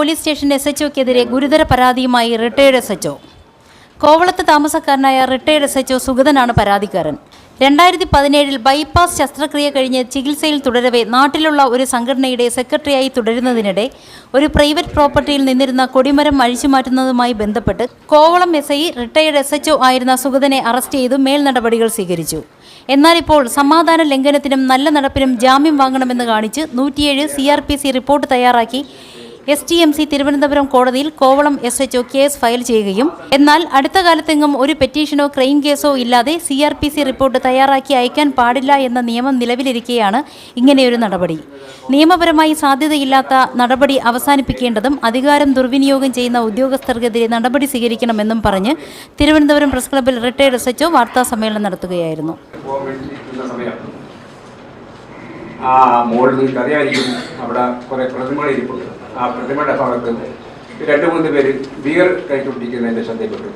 Police station S എച്ച്ഒക്കെതിരെ ഗുരുതര പരാതിയുമായി retired S HO കോവളത്ത് താമസക്കാരനായ റിട്ടയേർഡ് എസ് എച്ച്ഒ സുഗതനാണ് പരാതിക്കാരൻ. രണ്ടായിരത്തി പതിനേഴിൽ ബൈപ്പാസ് ശസ്ത്രക്രിയ കഴിഞ്ഞ് ചികിത്സയിൽ തുടരവേ നാട്ടിലുള്ള ഒരു സംഘടനയുടെ സെക്രട്ടറിയായി തുടരുന്നതിനിടെ ഒരു പ്രൈവറ്റ് പ്രോപ്പർട്ടിയിൽ നിന്നിരുന്ന കൊടിമരം അഴിച്ചുമാറ്റുന്നതുമായി ബന്ധപ്പെട്ട് Kovalam S I retired S ആയിരുന്ന സുഗതനെ അറസ്റ്റ് ചെയ്തു മേൽ നടപടികൾ സ്വീകരിച്ചു. എന്നാൽ ഇപ്പോൾ സമാധാന ലംഘനത്തിനും നല്ല നടപ്പിനും ജാമ്യം വാങ്ങണമെന്ന് കാണിച്ച് നൂറ്റിയേഴ് C R P C report തയ്യാറാക്കി S T M C Thiruvananthapuram കോടതിയിൽ Kovalam S H O case file ചെയ്യുകയും എന്നാൽ അടുത്ത കാലത്തെങ്ങും ഒരു പെറ്റീഷനോ ക്രൈം കേസോ ഇല്ലാതെ C R P C report തയ്യാറാക്കി അയക്കാൻ പാടില്ല എന്ന നിയമം നിലവിലിരിക്കെയാണ് ഇങ്ങനെയൊരു നടപടി. നിയമപരമായി സാധ്യതയില്ലാത്ത നടപടി അവസാനിപ്പിക്കേണ്ടതും അധികാരം ദുർവിനിയോഗം ചെയ്യുന്ന ഉദ്യോഗസ്ഥർക്കെതിരെ നടപടി സ്വീകരിക്കണമെന്നും പറഞ്ഞ് തിരുവനന്തപുരം പ്രസ് ക്ലബ്ബിൽ റിട്ടയർഡ് എസ് എച്ച്ഒ വാർത്താ സമ്മേളനം നടത്തുകയായിരുന്നു. ആ മോളിൽ കഥയായിരിക്കും അവിടെ കുറേ ഇരിപ്പുണ്ട്. ആ പ്രതിമയുടെ ഭാഗത്ത് നിന്ന് രണ്ട് മൂന്ന് പേര് ബിയർ കഴിച്ചുകൊണ്ടിരിക്കുന്ന എന്റെ ശ്രദ്ധയിൽപ്പെട്ടു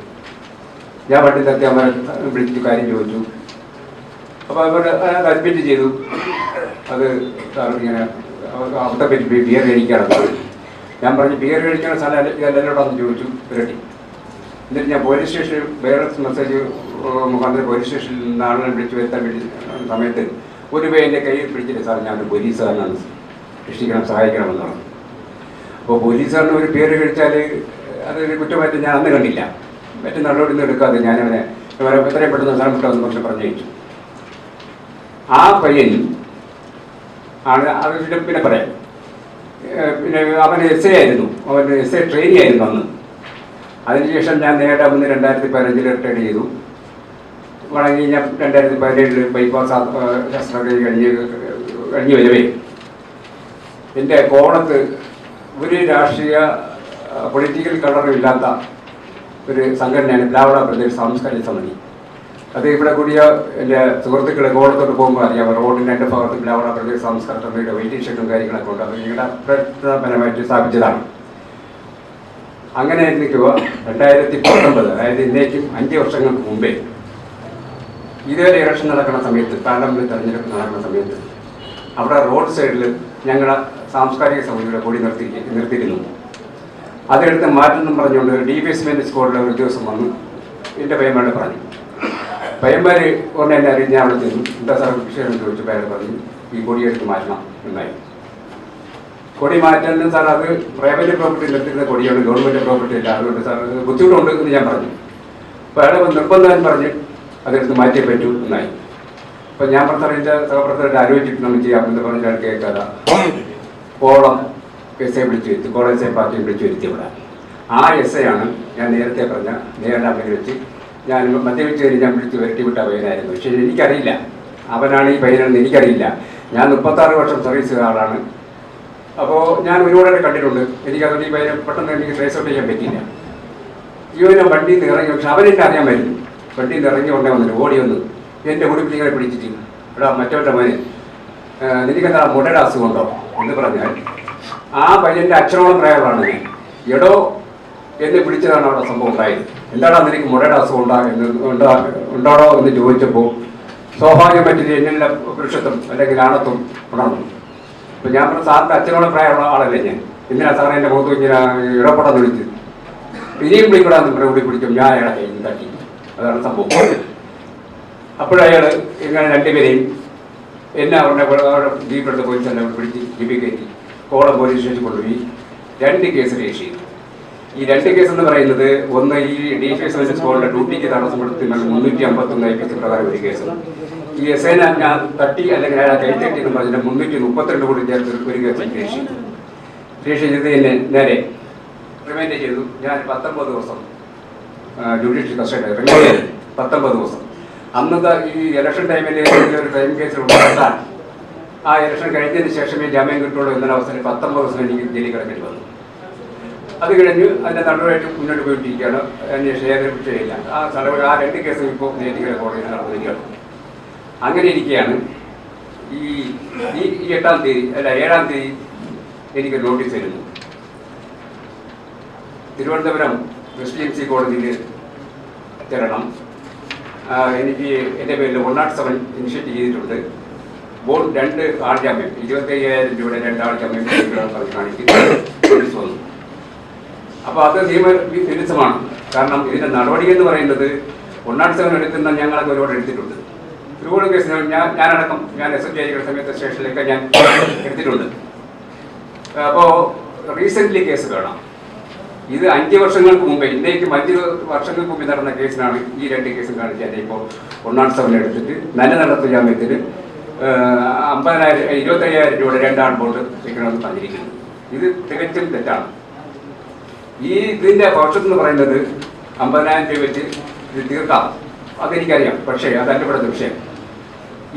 ഞാൻ വണ്ടി നിർത്തി അവരെ വിളിച്ചു കാര്യം ചോദിച്ചു. അപ്പോൾ അവർ അഡ്മിറ്റ് ചെയ്തു. അത് ഇങ്ങനെ അവിടെ പറ്റി ബിയർ കഴിക്കാണ്. ഞാൻ പറഞ്ഞു ബിയർ കഴിക്കുന്ന സ്ഥലം എല്ലാവരോടൊന്ന് ചോദിച്ചു പുരട്ടി എന്നിട്ട് ഞാൻ പോലീസ് സ്റ്റേഷൻ വേറെ മെസ്സേജ് മുഖാന്തരം പോലീസ് സ്റ്റേഷനിൽ നിന്നാണ് വിളിച്ചു വരുത്താൻ വേണ്ടി സമയത്ത് ഒരു പേ എന്റെ കയ്യിൽ പിടിച്ചിട്ട് സാർ ഞാൻ പോലീസുകാരനാണ്. രക്ഷിക്കണം സഹായിക്കണം പറഞ്ഞു. അപ്പോൾ പോലീസാണ് ഒരു പേര് കഴിച്ചാൽ അതൊരു കുറ്റമായിട്ട് ഞാൻ അന്ന് കണ്ടില്ല. മറ്റു നടപടിയൊന്നും എടുക്കാതെ ഞാനവനെ എത്രയും പെട്ടെന്ന് സ്ഥലം വിട്ടതെന്ന് പറഞ്ഞു പറഞ്ഞയച്ചു. ആ പയ്യൻ ആണ് അതിന്റെ പിന്നെ പറയാം. പിന്നെ അവൻ എസ് എ ആയിരുന്നു. അവൻ എസ് എ ട്രെയിനി ആയിരുന്നു അന്ന്. അതിനുശേഷം ഞാൻ നേരിട്ട് അന്ന് രണ്ടായിരത്തി പതിനഞ്ചിൽ റിട്ടയർ ചെയ്തു. വഴങ്ങി ഞാൻ രണ്ടായിരത്തി പതിനേഴിൽ ബൈപ്പാസ് ശസ്ത്രക്രിയ കഴിഞ്ഞ് കഴിഞ്ഞ് വരവേ. എന്റെ കോളത്ത് ഒരു രാഷ്ട്രീയ പൊളിറ്റിക്കൽ കളറില്ലാത്ത ഒരു സംഘടനയാണ് ദ്രാവിഡ പ്രദേശ് സാംസ്കാരിക സമിതി. അത് ഇവിടെ കൂടിയ എന്റെ സുഹൃത്തുക്കളെ കോടത്തോട്ട് പോകുമ്പോൾ അറിയാം റോഡിന്റെ രണ്ട് ഭാഗത്ത് ദ്രാവിഡ പ്രദേശ് സാംസ്കാരിക സമിതിയുടെ വെയിറ്റിംഗ് ഷെഡും കാര്യങ്ങളൊക്കെ ഉണ്ട്. അത് ഇവിടെ പ്രവർത്തനപരമായിട്ട് സ്ഥാപിച്ചതാണ്. അങ്ങനെ നിൽക്കുക രണ്ടായിരത്തി പത്തൊമ്പത് അതായത് ഇന്നേക്കും അഞ്ച് വർഷങ്ങൾക്ക് മുമ്പേ ഇതുവരെ ഇലക്ഷൻ നടക്കുന്ന സമയത്ത് പാർലമെന്റ് തെരഞ്ഞെടുപ്പ് നടക്കുന്ന സമയത്ത് അവിടെ റോഡ് സൈഡിൽ ഞങ്ങളുടെ സാംസ്കാരിക സമിതിയുടെ കൊടി നിർത്തി നിർത്തിയിരുന്നു. അതെടുത്ത് മാറ്റെന്നും പറഞ്ഞുകൊണ്ട് ഡി ബി എസ് മെന്റ് സ്കൂളിലെ ഒരു ദിവസം വന്നു. എന്റെ പയ്യന്മാരോട് പറഞ്ഞു. പയ്യന്മാർ ഉടനെ എന്നെ അറിയിച്ച് ഞാൻ അവിടെ ചെന്നു. എന്താ സാർ വിഷയം ചോദിച്ചു പേര് പറഞ്ഞു ഈ കൊടി എടുത്ത് മാറ്റണം എന്നായി. കൊടി മാറ്റാൻ സാർ അത് പ്രൈവറ്റ് പ്രോപ്പർട്ടി നിർത്തിയിരുന്ന കൊടിയാണ്. ഗവൺമെന്റ് പ്രോപ്പർട്ടി അല്ല. അതുകൊണ്ട് സാർ ബുദ്ധിമുട്ടുണ്ട് എന്ന് ഞാൻ പറഞ്ഞു. അപ്പോൾ അയാൾ നിർബന്ധം പറഞ്ഞ് അതെടുത്ത് മാറ്റിയേ പറ്റൂ എന്നായി. അപ്പോൾ ഞാൻ പറഞ്ഞ സഹപ്രവർത്തകരുടെ ആലോചിച്ചിട്ട് നമുക്ക് ചെയ്യാം എന്ന് പറഞ്ഞാൽ കേൾക്കാതെ. കോളം എസ് ഐ വിളിച്ചു വരുത്തി കോളം എസ് ഐ പാർട്ടി വിളിച്ചു വരുത്തി ഇവിടെ. ആ എസ് ഐ ആണ് ഞാൻ നേരത്തെ പറഞ്ഞ നേരിടാൻ വെച്ച് ഞാൻ മദ്യപിച്ച് കഴിഞ്ഞ് ഞാൻ വിളിച്ച് വരട്ടി വിട്ട പയ്യനായിരുന്നു. പക്ഷേ എനിക്കറിയില്ല. അവനാണ് ഈ പയ്യനെന്ന് എനിക്കറിയില്ല. ഞാൻ മുപ്പത്താറ് വർഷം സർവീസ് ആളാണ്. അപ്പോൾ ഞാൻ ഒരുപാട് കണ്ടിട്ടുണ്ട്. എനിക്കതുകൊണ്ട് ഈ പയ്യനെ പെട്ടെന്ന് എനിക്ക് ട്രേസ് ഔട്ട് ചെയ്യാൻ പറ്റിയില്ല. ഇവനെ വണ്ടിയിൽ നിന്ന് ഇറങ്ങി പക്ഷെ അവനെന്നെ അറിയാൻ പറ്റും വണ്ടിയിൽ നിന്ന് ഇറങ്ങി ഉടനെ വന്നിട്ട് ഓടി വന്നു എന്റെ കുടിപ്പിടികളെ പിടിച്ചിട്ട് എടാ മറ്റവരുടെ മോനെ നിനക്കെന്താ മുടയുടെ അസുഖമുണ്ടോ എന്ന് പറഞ്ഞാൽ ആ പയ്യന്റെ അച്ഛനോളം പ്രായമാണ് ഞാൻ എടോ എന്നെ വിളിച്ചതാണ് അവിടെ സംഭവം ഉണ്ടായത്. എന്താടാ നിനക്ക് മുടയുടെ അസുഖം ഉണ്ടാ എന്ന് ഉണ്ടാ ഉണ്ടാടോ എന്ന് ചോദിച്ചപ്പോൾ സ്വാഭാവികമായിട്ട് എന്നിലെ വൃക്ഷത്തും അല്ലെങ്കിൽ ആണത്വം ഉണർന്നു. അപ്പൊ ഞാൻ പറഞ്ഞ സാറിന്റെ അച്ഛനോളം പ്രായമുള്ള ആളല്ലേ ഞാൻ? എന്തിനാ സാറേ എന്റെ മുഖത്ത് ഇങ്ങനെ ഇടപെടാന്ന് വിളിച്ച് ഇനിയും വിളിക്കൂടാന്ന് പറഞ്ഞു കൂടി പിടിക്കും ഞാൻ അയാളെ തട്ടി. അതാണ് സംഭവം. അപ്പോഴയാൾ ഇങ്ങനെ രണ്ടുപേരെയും എന്നെ അവരുടെ അവരുടെ ജീപ്പെടുത്ത് പോലീസ് തന്നെ പിടിച്ച് ജീപ്പിൽ കയറ്റി. കോളം പോലീസ് സ്റ്റേഷനിൽ കൊണ്ടുപോയി. രണ്ട് കേസ് രജിസ്റ്റർ ചെയ്തു. ഈ രണ്ട് കേസ് എന്ന് പറയുന്നത് ഒന്ന് ഈ ഡി എഫ് എസ് സ്കൂളിന്റെ ഡ്യൂട്ടിക്ക് തടസ്സപ്പെടുത്തുന്ന മുന്നൂറ്റി അമ്പത്തൊന്ന് ഐ പി എസ് പ്രകാരം ഒരു കേസ് ഈ എസ് ഐ ഞാൻ തട്ടി അല്ലെങ്കിൽ അയാൾ കൈ തട്ടി എന്ന് പറഞ്ഞ മുന്നൂറ്റി മുപ്പത്തിരണ്ട് കൂടി ചേർത്ത് ഒരു കേസ് രജിസ്റ്റർ ചെയ്തു. രജിസ്റ്റർ ചെയ്ത് എന്നെ നേരെ റിമൈൻഡ് ചെയ്തു. ഞാൻ പത്തൊമ്പത് ദിവസം ജുഡീഷ്യൽ കസ്റ്റഡി പത്തൊമ്പത് ദിവസം. അന്നത്തെ ഈ ഇലക്ഷൻ ടൈമിൽ ഒരു ടൈം കേസിൽ ഉണ്ടാക്കാൻ ആ ഇലക്ഷൻ കഴിഞ്ഞതിന് ശേഷമേ ജാമ്യം കിട്ടുള്ളൂ എന്നൊരു അവസരം പത്തൊമ്പത് ദിവസം എനിക്ക് ജയിലിൽ കിടക്കേണ്ടി വന്നു. അത് കഴിഞ്ഞ് അതിന്റെ നടപടിയായിട്ട് മുന്നോട്ട് പോയിട്ടിരിക്കുകയാണ്. അന്വേഷണം ഏതൊരു വിഷയമില്ല ആ നടപടി ആ രണ്ട് കേസും ഇപ്പോൾ നേരിട്ട് കോടതിയിൽ നടന്നിരിക്കുകയാണ്. അങ്ങനെ ഇരിക്കുകയാണ്. ഈ ഈ എട്ടാം തീയതി അല്ല ഏഴാം തീയതി എനിക്ക് നോട്ടീസ് തരുന്നു തിരുവനന്തപുരം ക്രിസ്ത്യൻസി കോടതിയിൽ ആ, എനിക്ക് എന്റെ പേരിൽ വൺ നാട്ട് സെവൻ ഇനിഷ്യേറ്റ് ചെയ്തിട്ടുണ്ട്. ബോർഡ് രണ്ട് ആൾ ജാമ്യം ഇരുപത്തി അയ്യായിരം രൂപയുടെ രണ്ട് ആൾ ജാമ്യം കാണിക്കുന്നു. അപ്പോൾ അത് നിയമ വിരുദ്ധമാണ്. കാരണം ഇതിന്റെ നടപടി എന്ന് പറയുന്നത് വൺ ഒന്നാം സെവൻ എടുക്കുന്ന ഞങ്ങളൊക്കെ ഒരുപാട് എടുത്തിട്ടുണ്ട്. ഒരുപാട് കേസ് ഞാൻ ഞാനടക്കം ഞാൻ എസ് എഫ് ആയിരിക്കുന്ന സമയത്ത് സ്റ്റേഷനിലൊക്കെ ഞാൻ എടുത്തിട്ടുണ്ട്. അപ്പോൾ റീസെന്റ്ലി കേസ് കാണാം ഇത് അഞ്ച് വർഷങ്ങൾക്ക് മുമ്പേ ഇന്ത്യയ്ക്ക് അഞ്ച് വർഷങ്ങൾക്ക് മുമ്പ് നടന്ന കേസിനാണ് ഈ രണ്ട് കേസും കാണിക്കാതെ ഇപ്പോൾ ഒന്നാം സെവൻ എടുത്തിട്ട് നല്ല നടത്തു ജാമ്യത്തിന് അമ്പതിനായിരം ഇരുപത്തയ്യായിരം രൂപയുടെ രണ്ടാണ് ബോണ്ട് വെക്കണമെന്ന് പറഞ്ഞിരിക്കുന്നത് ഇത് തികച്ചും തെറ്റാണ്. ഈ ഇതിന്റെ ഭവിഷ്യത്ത് എന്ന് പറയുന്നത് അമ്പതിനായിരം രൂപ വെച്ച് ഇത് തീർക്കാം. അതെനിക്കറിയാം. പക്ഷേ അത് അറ്റപ്പെടുന്ന വിഷയം.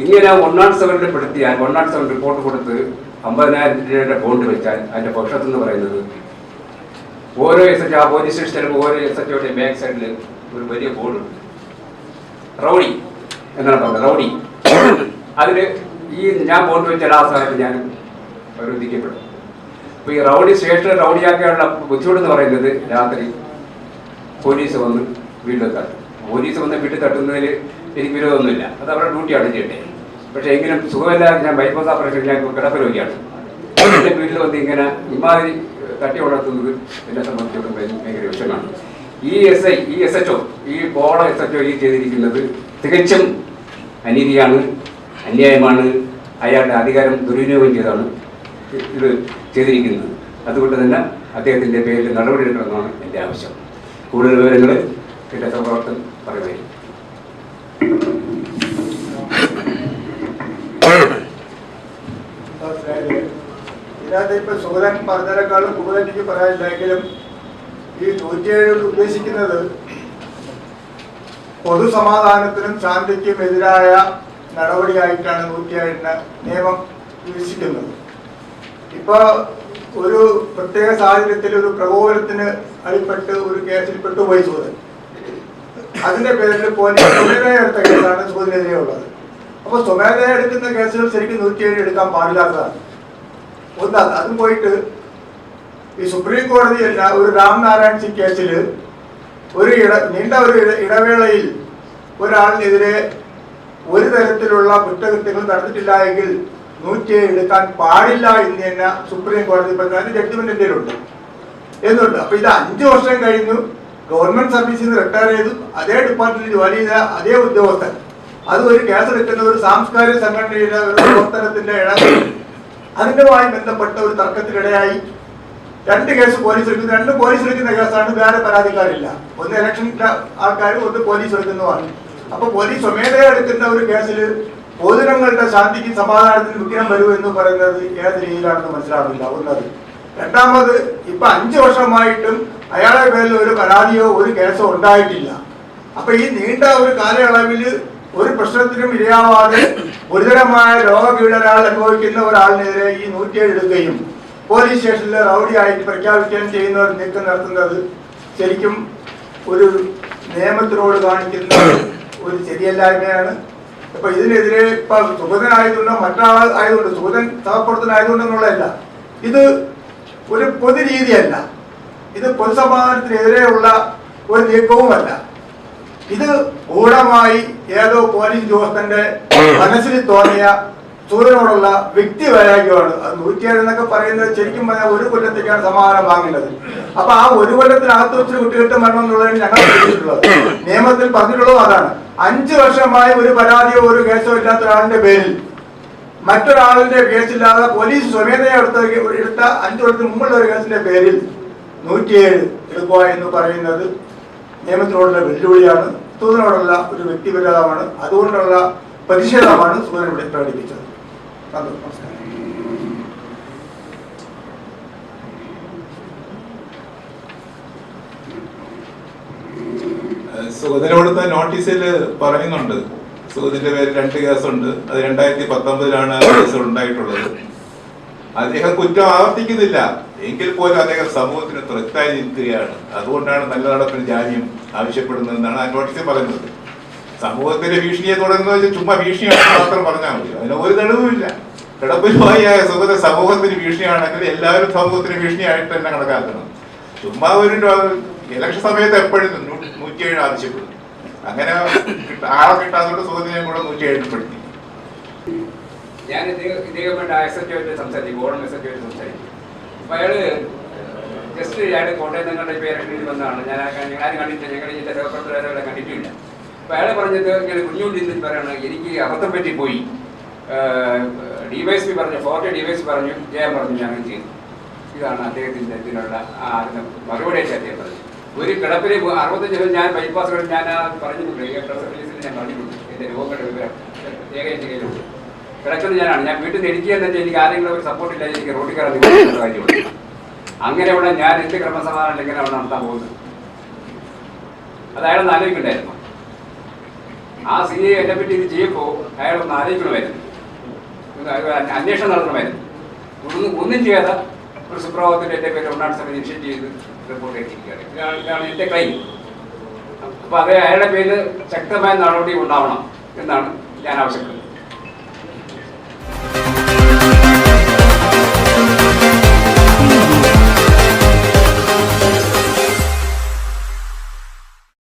ഇങ്ങനെ ഒന്നാം സെവനിൽ പെടുത്തിയാൽ ഒന്നാം സെവൻ റിപ്പോർട്ട് കൊടുത്ത് അമ്പതിനായിരം രൂപയുടെ ബോണ്ട് വെച്ചാൽ അതിന്റെ ഭവിഷ്യത്ത് എന്ന് പറയുന്നത് ഓരോ എസ് എച്ച് ആ പോലീസ് സ്റ്റേഷനിലും ഓരോ എസ് എച്ച് ബാക്ക് സൈഡിൽ ഒരു വലിയ ബോർഡ് റൗഡി എന്നാണ് പറഞ്ഞത്? റൗഡി അതിൽ ഈ ഞാൻ ബോർഡ് വെച്ച ആ സമയത്ത് ഞാൻ പ്രവർത്തിക്കപ്പെടും അപ്പൊ ഈ റൗഡി സ്റ്റേഷനിൽ റൗഡിയാക്കാനുള്ള ബുദ്ധിമുട്ടെന്ന് പറയുന്നത് രാത്രി പോലീസ് വന്ന് വീട്ടിൽ തട്ടും. പോലീസ് വന്ന് വീട്ടിൽ തട്ടുന്നതിൽ എനിക്ക് വിരോധമൊന്നുമില്ല. അത് അവരുടെ ഡ്യൂട്ടിയാണ് ചെയ്യട്ടെ പക്ഷെ എങ്കിലും സുഖമില്ലാതെ ഞാൻ ബൈപ്പാസ് ഓപ്പറേഷൻ ഞാൻ കിടപ്പ് രോഗിയാണ് വീട്ടിൽ വന്ന് ഇങ്ങനെ ഇമാതിരി തട്ടി വളർത്തുന്നത് എന്നെ സംബന്ധിച്ചിടത്തോളം ഭയ- ഭയങ്കര വിഷയമാണ് ഈ എസ് ഐ ഈ എസ് എച്ച് ഒ ഈ ബോള എസ് എച്ച് ഒ ഈ ചെയ്തിരിക്കുന്നത് തികച്ചും അനീതിയാണ് അന്യായമാണ്. അയാളുടെ അധികാരം ദുരുപയോഗം ചെയ്താണ് ഇത് ചെയ്തിരിക്കുന്നത്. അതുകൊണ്ട് തന്നെ അദ്ദേഹത്തിന്റെ പേരിൽ നടപടിയെടുക്കണമെന്നാണ് എന്റെ ആവശ്യം. കൂടുതൽ വിവരങ്ങൾ എന്റെ സഹപ്രവർത്തകൻ പറയുകയും ഇതിനകത്ത് ഇപ്പൊ സുഗതൻ പറഞ്ഞതിനേക്കാളും കൂടുതൽ എനിക്ക് പറയാനില്ലെങ്കിലും ഈ നൂറ്റിയേഴ് ഉദ്ദേശിക്കുന്നത് പൊതുസമാധാനത്തിനും ശാന്തിക്കും എതിരായ നടപടിയായിട്ടാണ് നൂറ്റിയേഴിന് നിയമം വീക്ഷിക്കുന്നത് ഇപ്പൊ ഒരു പ്രത്യേക സാഹചര്യത്തിൽ ഒരു പ്രകോപനത്തിന് അടിപ്പെട്ട് ഒരു കേസിൽ പെട്ടുപോയി സുഗതൻ. അതിന്റെ പേരിൽ പോലീസ് സ്വമേധയ എടുത്ത കേസാണ് സുഗതിനെതിരെ ഉള്ളത് അപ്പൊ സ്വമേധയ എടുക്കുന്ന കേസുകൾ ശരിക്കും നൂറ്റിയേഴ് എടുക്കാൻ പാടില്ലാത്തതാണ്. ഒന്ന് അത് പോയിട്ട് ഈ സുപ്രീം കോടതിയല്ല ഒരു രാംനാരായൺ സിംഗ് കേസിൽ ഒരു ഇട നീണ്ട ഒരു ഇടവേളയിൽ ഒരാളിനെതിരെ ഒരു തരത്തിലുള്ള കുറ്റകൃത്യങ്ങൾ നടന്നിട്ടില്ല എങ്കിൽ നൂറ്റിയേഴ് എടുക്കാൻ പാടില്ല എന്ന് തന്നെ സുപ്രീം കോടതി പറഞ്ഞ ജഡ്ജ്മെന്റ് എന്തെങ്കിലുണ്ട് എന്നുണ്ട്. അപ്പൊ ഇത് അഞ്ചു വർഷം കഴിഞ്ഞു. ഗവൺമെന്റ് സർവീസിൽ നിന്ന് റിട്ടയർ ചെയ്തു. അതേ ഡിപ്പാർട്ട്മെന്റിൽ ജോലി ചെയ്ത അതേ ഉദ്യോഗസ്ഥൻ. അത് ഒരു കേസ് എടുക്കുന്ന ഒരു സാംസ്കാരിക സംഘടനയുടെ ഒരു പ്രവർത്തനത്തിന്റെ ഇട അതിനുമായി ബന്ധപ്പെട്ട ഒരു തർക്കത്തിനിടയായി രണ്ട് കേസ് പോലീസ് എടുക്കുന്നു. രണ്ട് പോലീസ് എടുക്കുന്ന കേസാണ് വേറെ പരാതിക്കാരില്ല. ഒന്ന് ഇലക്ഷൻ ആൾക്കാർ ഒന്ന് പോലീസ് എടുക്കുന്നതുമാണ് അപ്പൊ പോലീസ് സ്വമേധയാ എടുക്കുന്ന ഒരു കേസിൽ പൊതുജനങ്ങളുടെ ശാന്തിക്കും സമാധാനത്തിനും വിഘ്നം വരൂ എന്ന് പറയുന്നത് ഏത് രീതിയിലാണെന്ന് മനസ്സിലാവില്ല ഒന്നത്. രണ്ടാമത് ഇപ്പൊ അഞ്ചു വർഷമായിട്ടും അയാളെ പേരിൽ ഒരു പരാതിയോ ഒരു കേസോ ഉണ്ടായിട്ടില്ല. അപ്പൊ ഈ നീണ്ട ഒരു കാലയളവിൽ ഒരു പ്രശ്നത്തിനും ഇരയാവാതെ ഗുരുതരമായ രോഗപീഡനങ്ങൾ അനുഭവിക്കുന്ന ഒരാളിനെതിരെ ഈ നൂറ്റിയേഴ് എടുക്കുകയും പോലീസ് സ്റ്റേഷനിൽ റൗഡിയായിട്ട് പ്രഖ്യാപിക്കുകയും ചെയ്യുന്ന ഒരു നീക്കം നടത്തുന്നത് ശരിക്കും ഒരു നിയമത്തിനോട് കാണിക്കുന്ന ഒരു ശരിയല്ലായ്മയാണ്. അപ്പൊ ഇതിനെതിരെ ഇപ്പൊ സുഗതനായതുകൊണ്ടോ മറ്റാൾ ആയതുകൊണ്ട് സുഗതൻ സഹപ്രവർത്തനായതുകൊണ്ടെന്നുള്ളതല്ല ഇത് ഒരു പൊതുരീതിയല്ല. ഇത് പൊതുസമാധാനത്തിനെതിരെയുള്ള ഒരു നീക്കവുമല്ല. ഇത് ഗൂഢമായി ഏതോ പോലീസ് ഉദ്യോഗസ്ഥന്റെ മനസ്സിൽ തോന്നിയ സൂര്യനോടുള്ള വ്യക്തി വൈരാഗ്യമാണ് അത് നൂറ്റിയേഴ് എന്നൊക്കെ പറയുന്നത് ശരിക്കും പറഞ്ഞാൽ ഒരു കൊല്ലത്തേക്കാണ് സമാധാനം വാങ്ങേണ്ടത് അപ്പൊ ആ ഒരു കൊല്ലത്തിനകത്ത് വെച്ച് കുട്ടികൾക്ക് മരണം എന്നുള്ളതാണ് ഞങ്ങൾ പറഞ്ഞിട്ടുള്ളത്. നിയമത്തിൽ പറഞ്ഞിട്ടുള്ളതും അതാണ്. അഞ്ചു വർഷമായി ഒരു പരാതിയോ ഒരു കേസോ ഇല്ലാത്ത ഒരാളിന്റെ പേരിൽ മറ്റൊരാളിന്റെ കേസില്ലാതെ പോലീസ് സ്വമേധയ എടുത്ത എടുത്ത അഞ്ചു വർഷത്തിന് മുമ്പുള്ള ഒരു കേസിന്റെ പേരിൽ നൂറ്റിയേഴ് എടുക്കുക എന്ന് പറയുന്നത് നിയമത്തിനോടുള്ള വെല്ലുവിളിയാണ് സൂര്യനോടുള്ള ഒരു വ്യക്തിവിരോധമാണ് അതുകൊണ്ടുള്ള പ്രതിഷേധമാണ് സൂര്യൻ ഇവിടെ പ്രകടിപ്പിച്ചത്. നമസ്കാരം. നോട്ടീസിൽ പറയുന്നുണ്ട്. സുഗതിന്റെ പേരിൽ രണ്ട് കേസുണ്ട്. അത് രണ്ടായിരത്തി പത്തൊമ്പതിലാണ് കേസ് ഉണ്ടായിട്ടുള്ളത്. അദ്ദേഹം കുറ്റം ആവർത്തിക്കുന്നില്ല. എങ്കിൽ പോലും അദ്ദേഹം സമൂഹത്തിന് ത്രറ്റായി നിൽക്കുകയാണ്. അതുകൊണ്ടാണ് നല്ല നടപ്പിന് ജാമ്യം ആവശ്യപ്പെടുന്നതെന്നാണ് ആ പറയുന്നത്. സമൂഹത്തിന്റെ ഭീഷണിയെ തുടങ്ങുന്നത് വെച്ചാൽ ചുമ്മാ ഭീഷണിയാണെന്ന് മാത്രം പറഞ്ഞാൽ മതി. അതിന് ഒരു തെളിവുമില്ല കിടപ്പിലുമായ സുഖത്തെ സമൂഹത്തിന് ഭീഷണിയാണെങ്കിൽ എല്ലാവരും സമൂഹത്തിന് ഭീഷണിയായിട്ട് തന്നെ കണക്കാക്കണം. ചുമ്മാ ഒരു ഇലക്ഷൻ സമയത്ത് എപ്പോഴും നൂറ്റി നൂറ്റിയേഴ് ആവശ്യപ്പെടും. അങ്ങനെ ആളെ കിട്ടാത്തതുകൊണ്ട് സുഗതിനെയും കൂടെ നൂറ്റി പെടുത്തി. ഞാൻ ഇദ്ദേഹം ഇദ്ദേഹമായിട്ട് എസ് എച്ച് സംസാരിക്കും സംസാരിക്കും. അപ്പൊ അയാൾ ജസ്റ്റ് അയാൾ കോട്ടയം നിങ്ങളുടെ പേര് എഴുതി വന്നതാണ്. ഞാൻ ആരും കണ്ടിട്ടില്ല. ഞങ്ങളുടെ ഇതിന്റെ രേഖപ്പെടുത്തലവരെ കണ്ടിട്ടില്ല. അപ്പൊ അയാൾ പറഞ്ഞത് ഇങ്ങനെ കുഞ്ഞുണ്ടി പറയണം എനിക്ക് അബദ്ധം പറ്റിപ്പോയി ഡിവൈസ് പറഞ്ഞു ഫോർട്ടി ഡിവൈസ് പറഞ്ഞു ജയം പറഞ്ഞു ഞാൻ ചെയ്തു. ഇതാണ് അദ്ദേഹത്തിന്റെ ഇതിനുള്ള മറുപടിയായിട്ട് അദ്ദേഹം പറഞ്ഞു. ഒരു കിടപ്പിൽ അറുപത്തഞ്ച് ദിവസം ഞാൻ ബൈപ്പാസ് ഞാൻ പറഞ്ഞു ഞാൻ പറഞ്ഞിട്ടുണ്ട് എന്റെ രോഗങ്ങളുടെ വിവരം കിടക്കുന്നത് ഞാനാണ്. ഞാൻ വീട്ടിൽ നിന്ന് എനിക്ക് വെച്ചാൽ എനിക്ക് ആരെങ്കിലും ഒരു സപ്പോർട്ട് ഇല്ല എനിക്ക് റോഡിൽ കയറാൻ നിൽക്കുന്ന കാര്യമുണ്ട് അങ്ങനെയുള്ള ഞാൻ എന്ത് ക്രമസമാധാനം എങ്ങനെ അവിടെ നടത്താൻ പോകുന്നത്. അത് അയാളൊന്ന് ആലോചിക്കണ്ടായിരുന്നു. ആ സി എ എന്നെ പറ്റി ഇത് ചെയ്യുമ്പോൾ അയാളൊന്ന് ആലോചിക്കണമായിരുന്നു. അന്വേഷണം നടത്തണമായിരുന്നു. ഒന്നും ചെയ്യാതെ ഒരു സുപ്രഭാതത്തിൽ എന്റെ പേര് ഒന്നാം സമയം ഇനിഷ്യേറ്റ് ചെയ്ത് റിപ്പോർട്ട് എത്തിക്കുകയാണ് ഇതാണ് എന്റെ ക്ലെയിം അപ്പോൾ അത് അയാളുടെ പേരിൽ ശക്തമായ നടപടി ഉണ്ടാവണം എന്നാണ് ഞാൻ ആവശ്യപ്പെടുന്നത്.